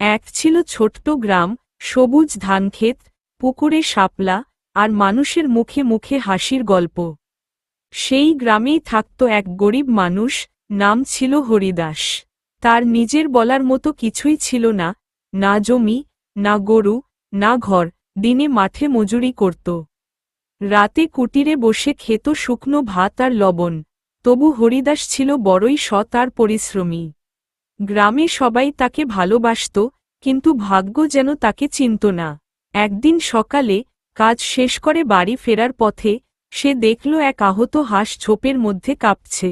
এক ছিল ছোট্ট গ্রাম, সবুজ ধানক্ষেত, পুকুরে শাপলা, আর মানুষের মুখে মুখে হাসির গল্প। সেই গ্রামেই থাকত এক গরিব মানুষ, নাম ছিল হরিদাস। তার নিজের বলার মতো কিছুই ছিল না না জমি, না গরু, না ঘর, দিনে মাঠে মজুরি করত। রাতে কুটিরে বসে খেত শুকনো ভাত আর লবণ, তবু হরিদাস ছিল বড়ই সৎ আর পরিশ্রমী। গ্রামে সবাই তাকে ভালোবাসত, কিন্তু ভাগ্য যেন তাকে চিনত না। একদিন সকালে কাজ শেষ করে বাড়ি ফেরার পথে সে দেখল এক আহত হাঁস ছোপের মধ্যে কাঁপছে।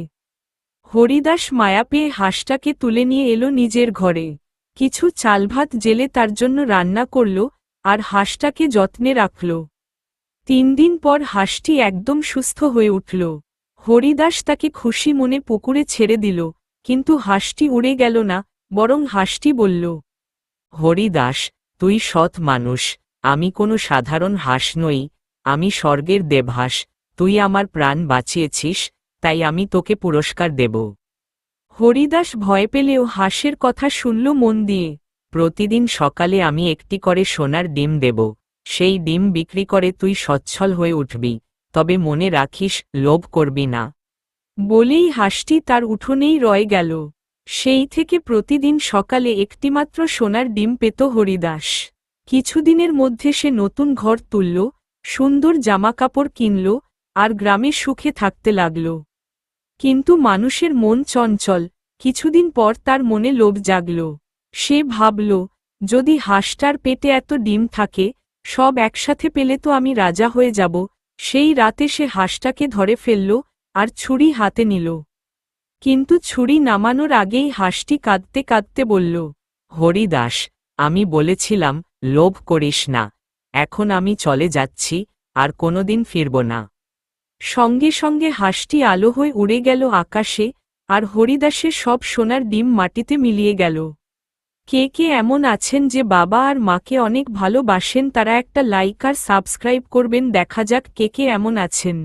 হরিদাস মায়া পেয়ে হাঁসটাকে তুলে নিয়ে এলো নিজের ঘরে। কিছু চালভাত জেলে তার জন্য রান্না করল আর হাঁসটাকে যত্নে রাখল। তিন দিন পর হাঁসটি একদম সুস্থ হয়ে উঠল। হরিদাস তাকে খুশি মনে পুকুরে ছেড়ে দিল। কিন্তু হাঁসটি উড়ে গেল না, বরং হাঁসটি বলল, হরিদাস, তুই সৎ মানুষ, আমি কোনো সাধারণ হাঁস নই, আমি স্বর্গের দেবহাস, তুই আমার প্রাণ বাঁচিয়েছিস, তাই আমি তোকে পুরস্কার দেব। হরিদাস ভয় পেলেও হাঁসের কথা শুনল মন দিয়ে, প্রতিদিন সকালে আমি একটি করে সোনার ডিম দেব, সেই ডিম বিক্রি করে তুই সচ্ছল হয়ে উঠবি, তবে মনে রাখিস লোভ করবি না। বলেই হাঁসটি তার উঠোনেই রয়ে গেল। সেই থেকে প্রতিদিন সকালে একটিমাত্র সোনার ডিম পেত হরিদাস। কিছুদিনের মধ্যে সে নতুন ঘর তুলল, সুন্দর জামাকাপড় কিনল আর গ্রামে সুখে থাকতে লাগল। কিন্তু মানুষের মন চঞ্চল, কিছুদিন পর তার মনে লোভ জাগল। সে ভাবল, যদি হাঁসটার পেটে এত ডিম থাকে, সব একসাথে পেলে তো আমি রাজা হয়ে যাব। সেই রাতে সে হাঁসটাকে ধরে ফেলল আর ছুরি হাতে নিল। কিন্তু ছুরি নামানোর আগেই হাঁসটি কাঁদতে কাঁদতে বলল, হরিদাস, আমি বলেছিলাম, লোভ করিস না। এখন আমি চলে যাচ্ছি, আর কোনোদিন ফিরব না। সঙ্গে সঙ্গে হাঁসটি আলো হয়ে উড়ে গেল আকাশে, আর হরিদাসের সব সোনার ডিম মাটিতে মিলিয়ে গেল। কে কে এমন আছেন যে বাবা আর মাকে অনেক ভালোবাসেন তারা একটা লাইক আর সাবস্ক্রাইব করবেন, দেখা যাক কে কে এমন আছেন।